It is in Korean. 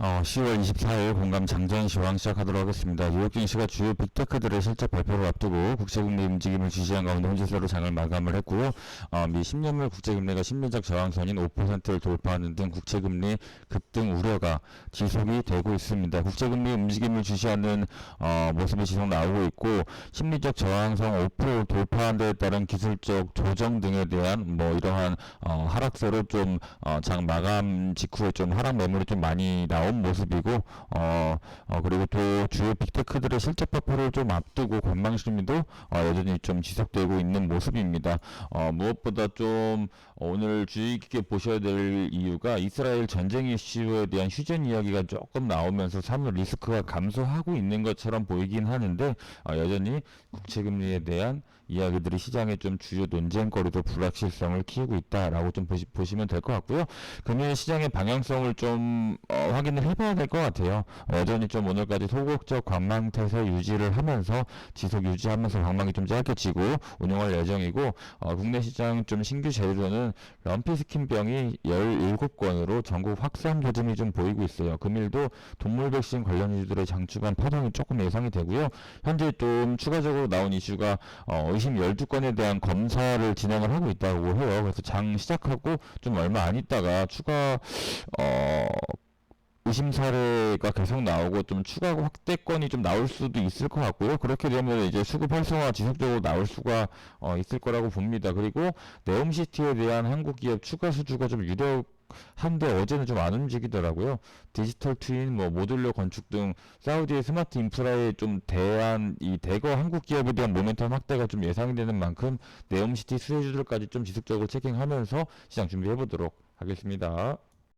어, 10월 24일 공감 장전 시황 시작하도록 하겠습니다. 뉴욕 증시가 주요 빅테크들의 실적 발표를 앞두고 국제금리 움직임을 지지한 가운데 혼재세로 장을 마감을 했고요. 어, 미 10년물 국제금리가 심리적 저항선인 5%를 돌파하는 등 국제금리 급등 우려가 지속이 되고 있습니다. 국제금리 움직임을 주시하는 어, 모습이 지속 나오고 있고 심리적 저항선 5% 돌파한 데에 따른 기술적 조정 등에 대한 뭐 이러한 어, 하락세로 좀 어, 장 마감 직후에 좀 하락 매물이 좀 많이 나온 모습이고 어, 어 그리고 또 주요 빅테크들의 실적 발표를 좀 앞두고 관망 심리도 어, 여전히 좀 지속되고 있는 모습입니다. 어, 무엇보다 좀 오늘 주의 깊게 보셔야 될 이유가 이스라엘 전쟁 이슈에 대한 휴전 이야기가 조금 나오면서 사물 리스크가 감소하고 있는 것처럼 보이긴 하는데 어, 여전히 국채금리에 대한 이야기들이 시장의 좀 주요 논쟁거리도 불확실성을 키우고 있다라고 좀 보시, 보시면 될 것 같고요. 금일 시장의 방향성을 좀 어, 확인 을 해봐야 될 것 같아요. 여전히 좀 오늘까지 소극적 관망 태세 유지를 하면서 지속 유지하면서 관망이 좀 짧게 지고 운영할 예정이고 어, 국내 시장 좀 신규 재료로는 럼피 스킨병이 17건으로 전국 확산 조짐이 좀 보이고 있어요. 금일도 동물 백신 관련 이슈들의 장주간 파동이 조금 예상이 되고요. 현재 좀 추가적으로 나온 이슈가 어, 의심 12건에 대한 검사를 진행을 하고 있다고 해요. 그래서 장 시작하고 좀 얼마 안 있다가 추가 어 의심 사례가 계속 나오고 좀 추가 확대건이 좀 나올 수도 있을 것 같고요. 그렇게 되면 이제 수급 활성화 지속적으로 나올 수가 어, 있을 거라고 봅니다. 그리고 네옴시티에 대한 한국 기업 추가 수주가 좀 유력 한데 어제는 좀 안 움직이더라고요. 디지털 트윈, 뭐 모듈러 건축 등 사우디의 스마트 인프라에 좀 대한 이 대거 한국 기업에 대한 모멘텀 확대가 좀 예상이 되는 만큼 네옴시티 수혜주들까지 좀 지속적으로 체킹하면서 시장 준비해 보도록 하겠습니다.